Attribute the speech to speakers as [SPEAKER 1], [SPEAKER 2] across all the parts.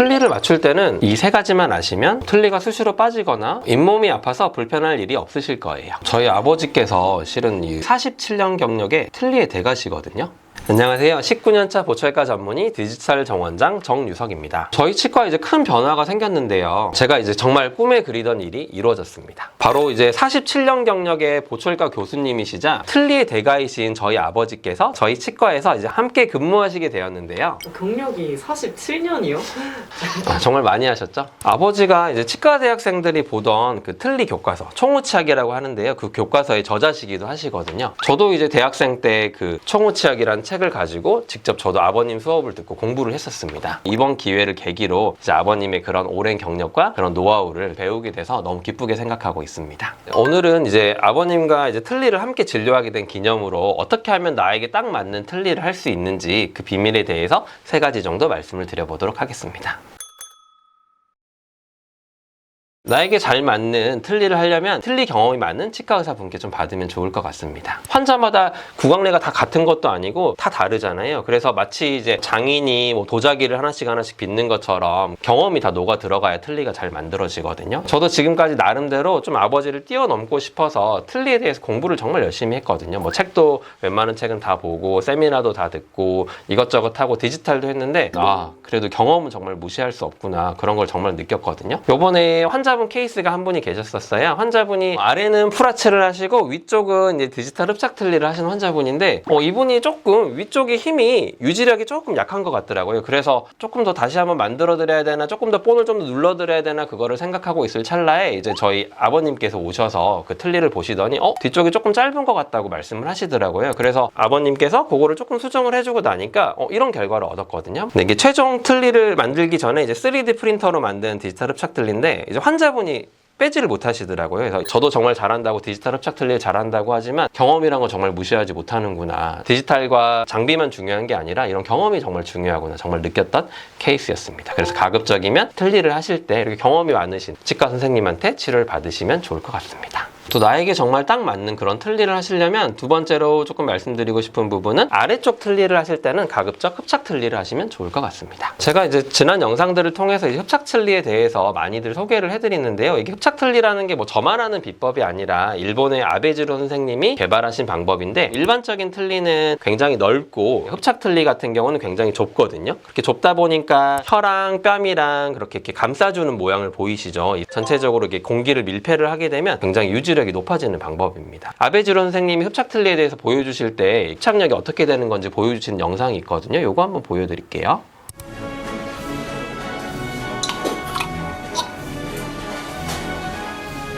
[SPEAKER 1] 틀니를 맞출 때는 이 세 가지만 아시면 틀니가 수시로 빠지거나 잇몸이 아파서 불편할 일이 없으실 거예요. 저희 아버지께서 실은 이 47년 경력의 틀니의 대가시거든요. 안녕하세요. 19년차 보철과 전문의 디지털 정원장 정유석입니다. 저희 치과에 이제 큰 변화가 생겼는데요. 제가 이제 정말 꿈에 그리던 일이 이루어졌습니다. 바로 이제 47년 경력의 보철과 교수님이시자 틀니의 대가이신 저희 아버지께서 저희 치과에서 이제 함께 근무하시게 되었는데요.
[SPEAKER 2] 경력이 47년이요?
[SPEAKER 1] 아, 정말 많이 하셨죠? 아버지가 이제 치과 대학생들이 보던 그 틀니 교과서, 총우치학이라고 하는데요. 그 교과서의 저자시기도 하시거든요. 저도 이제 대학생 때 그 총우치학이라는 책을 가지고 직접 저도 아버님 수업을 듣고 공부를 했었습니다. 이번 기회를 계기로 이제 아버님의 그런 오랜 경력과 그런 노하우를 배우게 돼서 너무 기쁘게 생각하고 있습니다. 오늘은 이제 아버님과 이제 틀니를 함께 진료하게 된 기념으로 어떻게 하면 나에게 딱 맞는 틀니를 할 수 있는지 그 비밀에 대해서 세 가지 정도 말씀을 드려보도록 하겠습니다. 나에게 잘 맞는 틀니를 하려면 틀니 경험이 많은 치과 의사 분께 좀 받으면 좋을 것 같습니다. 환자마다 구강내가 다 같은 것도 아니고 다 다르잖아요. 그래서 마치 이제 장인이 뭐 도자기를 하나씩 하나씩 빚는 것처럼 경험이 다 녹아 들어가야 틀니가 잘 만들어지거든요. 저도 지금까지 나름대로 좀 아버지를 뛰어넘고 싶어서 틀니에 대해서 공부를 정말 열심히 했거든요. 뭐 책도 웬만한 책은 다 보고 세미나도 다 듣고 이것저것 하고 디지털도 했는데 아 그래도 경험은 정말 무시할 수 없구나 그런 걸 정말 느꼈거든요. 요번에 환자 분 케이스가 한 분이 계셨었어요. 환자분이 아래는 풀아치를 하시고 위쪽은 이제 디지털 흡착 틀니를 하시는 환자분인데 어, 이분이 조금 위쪽에 힘이 유지력이 조금 약한 것 같더라고요. 그래서 조금 더 다시 한번 만들어 드려야 되나 조금 더 본을 좀더 눌러 드려야 되나 그거를 생각하고 있을 찰나에 이제 저희 아버님께서 오셔서 그 틀니를 보시더니 어 뒤쪽이 조금 짧은 것 같다고 말씀을 하시더라고요. 그래서 아버님께서 그거를 조금 수정을 해주고 나니까 어, 이런 결과를 얻었거든요. 근데 이게 최종 틀니를 만들기 전에 이제 3D 프린터로 만든 디지털 흡착 틀니인데 이제 환자 분이 빼지를 못하시더라고요. 그래서 저도 정말 잘한다고 디지털 흡착 틀리 잘한다고 하지만 경험이란 건 정말 무시하지 못하는구나. 디지털과 장비만 중요한 게 아니라 이런 경험이 정말 중요하구나. 정말 느꼈던 케이스였습니다. 그래서 가급적이면 틀니를 하실 때 이렇게 경험이 많으신 치과 선생님한테 치료를 받으시면 좋을 것 같습니다. 또 나에게 정말 딱 맞는 그런 틀니를 하시려면 두 번째로 조금 말씀드리고 싶은 부분은 아래쪽 틀니를 하실 때는 가급적 흡착 틀니를 하시면 좋을 것 같습니다. 제가 이제 지난 영상들을 통해서 이제 흡착 틀니에 대해서 많이들 소개를 해드리는데요. 이게 흡착 틀니라는 게 뭐 저만 아는 비법이 아니라 일본의 아베지로 선생님이 개발하신 방법인데 일반적인 틀니는 굉장히 넓고 흡착 틀니 같은 경우는 굉장히 좁거든요. 그렇게 좁다 보니까 혀랑 뺨이랑 그렇게 이렇게 감싸주는 모양을 보이시죠. 이 전체적으로 이렇게 공기를 밀폐를 하게 되면 굉장히 유지 력이 높아지는 방법입니다. 아베지로 선생님이 흡착 틀니에 대해서 보여주실 때 흡착력이 어떻게 되는 건지 보여주시는 영상이 있거든요. 이거 한번 보여드릴게요.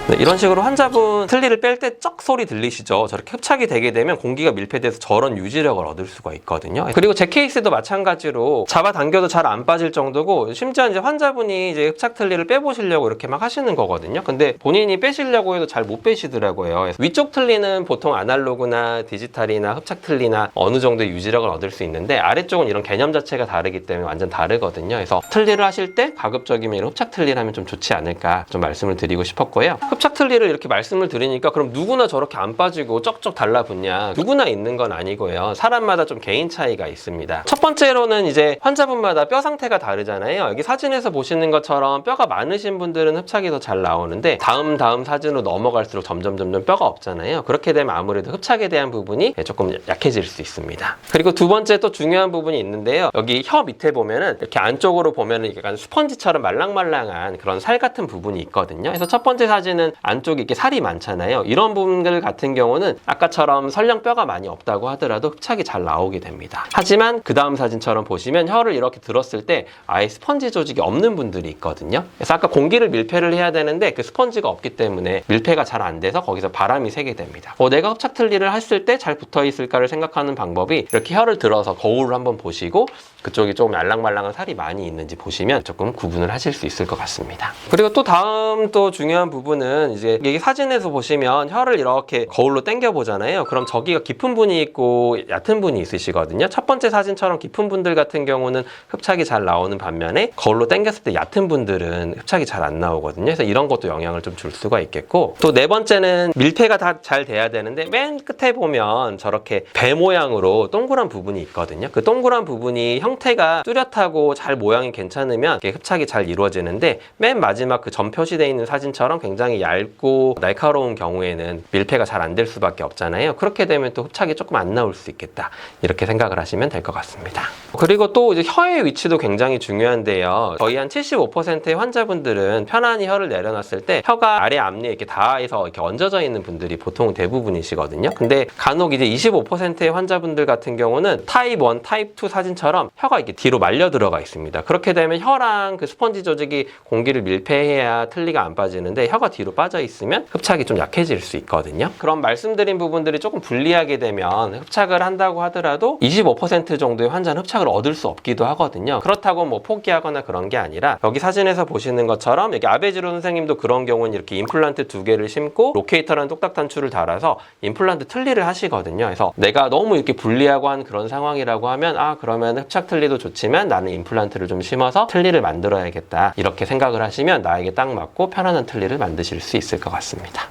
[SPEAKER 1] 네, 이런 식으로 환자분 틀니를 뺄 때 쩍 소리 들리시죠? 저렇게 흡착이 되게 되면 공기가 밀폐돼서 저런 유지력을 얻을 수가 있거든요. 그리고 제 케이스도 마찬가지로 잡아당겨도 잘 안 빠질 정도고 심지어 이제 환자분이 이제 흡착 틀니를 빼보시려고 이렇게 막 하시는 거거든요. 근데 본인이 빼시려고 해도 잘 못 빼시더라고요. 위쪽 틀니는 보통 아날로그나 디지털이나 흡착 틀니나 어느 정도의 유지력을 얻을 수 있는데 아래쪽은 이런 개념 자체가 다르기 때문에 완전 다르거든요. 그래서 틀니를 하실 때 가급적이면 흡착 틀니를 하면 좀 좋지 않을까 좀 말씀을 드리고 싶었고요. 흡착 틀니를 이렇게 말씀을 드리니까 그럼 누구나 저렇게 안 빠지고 쩍쩍 달라붙냐? 누구나 있는 건 아니고요. 사람마다 좀 개인 차이가 있습니다. 첫 번째로는 이제 환자분마다 뼈 상태가 다르잖아요. 여기 사진에서 보시는 것처럼 뼈가 많으신 분들은 흡착이 더 잘 나오는데 다음 다음 사진으로 넘어갈수록 점점 점점 뼈가 없잖아요. 그렇게 되면 아무래도 흡착에 대한 부분이 조금 약해질 수 있습니다. 그리고 두 번째 또 중요한 부분이 있는데요. 여기 혀 밑에 보면은 이렇게 안쪽으로 보면은 약간 스펀지처럼 말랑말랑한 그런 살 같은 부분이 있거든요. 그래서 첫 번째 사진 은 안쪽에 이렇게 살이 많잖아요. 이런 부분들 같은 경우는 아까처럼 설령 뼈가 많이 없다고 하더라도 흡착이 잘 나오게 됩니다. 하지만 그 다음 사진처럼 보시면 혀를 이렇게 들었을 때 아예 스펀지 조직이 없는 분들이 있거든요. 그래서 아까 공기를 밀폐를 해야 되는데 그 스펀지가 없기 때문에 밀폐가 잘 안 돼서 거기서 바람이 새게 됩니다. 어, 내가 흡착 틀니를 했을 때 잘 붙어 있을까를 생각하는 방법이 이렇게 혀를 들어서 거울을 한번 보시고 그쪽이 조금 알랑말랑한 살이 많이 있는지 보시면 조금 구분을 하실 수 있을 것 같습니다. 그리고 또 다음 또 중요한 부분은 번째는 이제 여기 사진에서 보시면 혀를 이렇게 거울로 당겨 보잖아요. 그럼 저기가 깊은 분이 있고 얕은 분이 있으시거든요. 첫 번째 사진처럼 깊은 분들 같은 경우는 흡착이 잘 나오는 반면에 거울로 당겼을 때 얕은 분들은 흡착이 잘 안 나오거든요. 그래서 이런 것도 영향을 좀 줄 수가 있겠고 또 네 번째는 밀폐가 다 잘 돼야 되는데 맨 끝에 보면 저렇게 배 모양으로 동그란 부분이 있거든요. 그 동그란 부분이 형태가 뚜렷하고 잘 모양이 괜찮으면 흡착이 잘 이루어지는데 맨 마지막 그 점 표시되어 있는 사진처럼 굉장히 얇고 날카로운 경우에는 밀폐가 잘 안 될 수밖에 없잖아요. 그렇게 되면 또 흡착이 조금 안 나올 수 있겠다. 이렇게 생각을 하시면 될 것 같습니다. 그리고 또 이제 혀의 위치도 굉장히 중요한데요. 거의 한 75%의 환자분들은 편안히 혀를 내려놨을 때 혀가 아래 앞니에 이렇게 닿아서 이렇게 얹어져 있는 분들이 보통 대부분이시거든요. 근데 간혹 이제 25%의 환자분들 같은 경우는 타입 1, 타입 2 사진처럼 혀가 이렇게 뒤로 말려 들어가 있습니다. 그렇게 되면 혀랑 그 스펀지 조직이 공기를 밀폐해야 틀니가 안 빠지는데 혀가 뒤로 빠져 있으면 흡착이 좀 약해질 수 있거든요. 그럼 말씀드린 부분들이 조금 불리하게 되면 흡착을 한다고 하더라도 25% 정도의 환자는 흡착을 얻을 수 없기도 하거든요. 그렇다고 뭐 포기하거나 그런 게 아니라 여기 사진에서 보시는 것처럼 여기 아베지로 선생님도 그런 경우는 이렇게 임플란트 두 개를 심고 로케이터라는 똑딱 단추를 달아서 임플란트 틀니를 하시거든요. 그래서 내가 너무 이렇게 불리하고 한 그런 상황이라고 하면 아 그러면 흡착 틀니도 좋지만 나는 임플란트를 좀 심어서 틀니를 만들어야겠다 이렇게 생각을 하시면 나에게 딱 맞고 편안한 틀니를 만드실 수 있을 것 같습니다.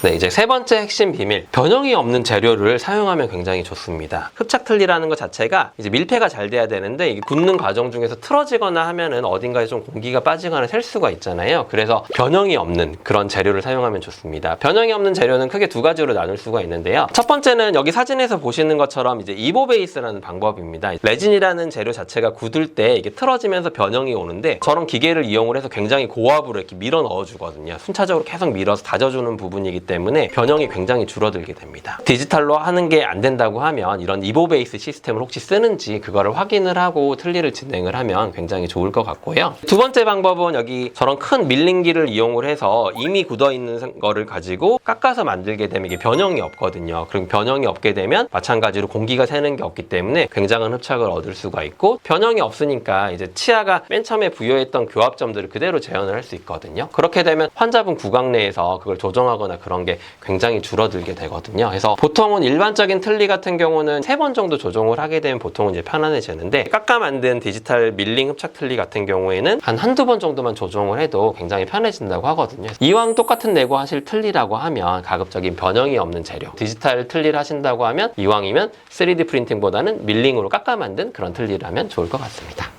[SPEAKER 1] 네, 이제 세 번째 핵심 비밀. 변형이 없는 재료를 사용하면 굉장히 좋습니다. 흡착틀리라는 것 자체가 이제 밀폐가 잘 돼야 되는데 이게 굳는 과정 중에서 틀어지거나 하면은 어딘가에 좀 공기가 빠지거나 셀 수가 있잖아요. 그래서 변형이 없는 그런 재료를 사용하면 좋습니다. 변형이 없는 재료는 크게 두 가지로 나눌 수가 있는데요. 첫 번째는 여기 사진에서 보시는 것처럼 이제 이보 베이스라는 방법입니다. 레진이라는 재료 자체가 굳을 때 이게 틀어지면서 변형이 오는데 저런 기계를 이용을 해서 굉장히 고압으로 이렇게 밀어 넣어 주거든요. 순차적으로 계속 밀어서 다져주는 부분이기 때문에 변형이 굉장히 줄어들게 됩니다. 디지털로 하는 게 안 된다고 하면 이런 이보 베이스 시스템을 혹시 쓰는지 그거를 확인을 하고 틀니를 진행을 하면 굉장히 좋을 것 같고요. 두 번째 방법은 여기 저런 큰 밀링기를 이용을 해서 이미 굳어 있는 거를 가지고 깎아서 만들게 되면 이게 변형이 없거든요. 그럼 변형이 없게 되면 마찬가지로 공기가 새는 게 없기 때문에 굉장한 흡착을 얻을 수가 있고 변형이 없으니까 이제 치아가 맨 처음에 부여했던 교합점들을 그대로 재현을 할 수 있거든요. 그렇게 되면 환자분 구강 내에서 그걸 조정하거나 그런 게 굉장히 줄어들게 되거든요. 그래서 보통은 일반적인 틀니 같은 경우는 세 번 정도 조정을 하게 되면 보통은 이제 편안해지는데 깎아 만든 디지털 밀링 흡착 틀니 같은 경우에는 한 한두 번 정도만 조정을 해도 굉장히 편해진다고 하거든요. 이왕 똑같은 내고 하실 틀니라고 하면 가급적인 변형이 없는 재료 디지털 틀니를 하신다고 하면 이왕이면 3D 프린팅보다는 밀링으로 깎아 만든 그런 틀니라면 좋을 것 같습니다.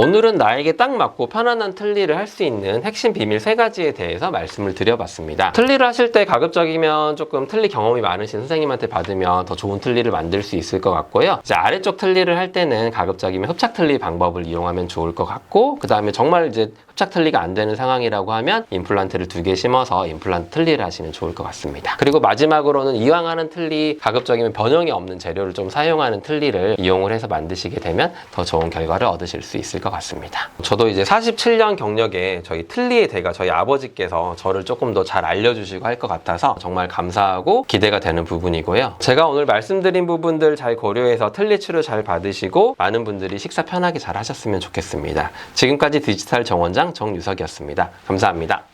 [SPEAKER 1] 오늘은 나에게 딱 맞고 편안한 틀니를 할 수 있는 핵심 비밀 세 가지에 대해서 말씀을 드려봤습니다. 틀니를 하실 때 가급적이면 조금 틀니 경험이 많으신 선생님한테 받으면 더 좋은 틀니를 만들 수 있을 것 같고요. 이제 아래쪽 틀니를 할 때는 가급적이면 흡착 틀니 방법을 이용하면 좋을 것 같고 그 다음에 정말 이제 흡착 틀니가 안 되는 상황이라고 하면 임플란트를 두 개 심어서 임플란트 틀니를 하시면 좋을 것 같습니다. 그리고 마지막으로는 이왕 하는 틀니 가급적이면 변형이 없는 재료를 좀 사용하는 틀니를 이용을 해서 만드시게 되면 더 좋은 결과를 얻으실 수 있을 것 같습니다. 저도 이제 47년 경력에 저희 틀니의 대가 저희 아버지께서 저를 조금 더 잘 알려주시고 할 것 같아서 정말 감사하고 기대가 되는 부분이고요. 제가 오늘 말씀드린 부분들 잘 고려해서 틀니 치료 잘 받으시고 많은 분들이 식사 편하게 잘 하셨으면 좋겠습니다. 지금까지 디지털 정원장 정유석이었습니다. 감사합니다.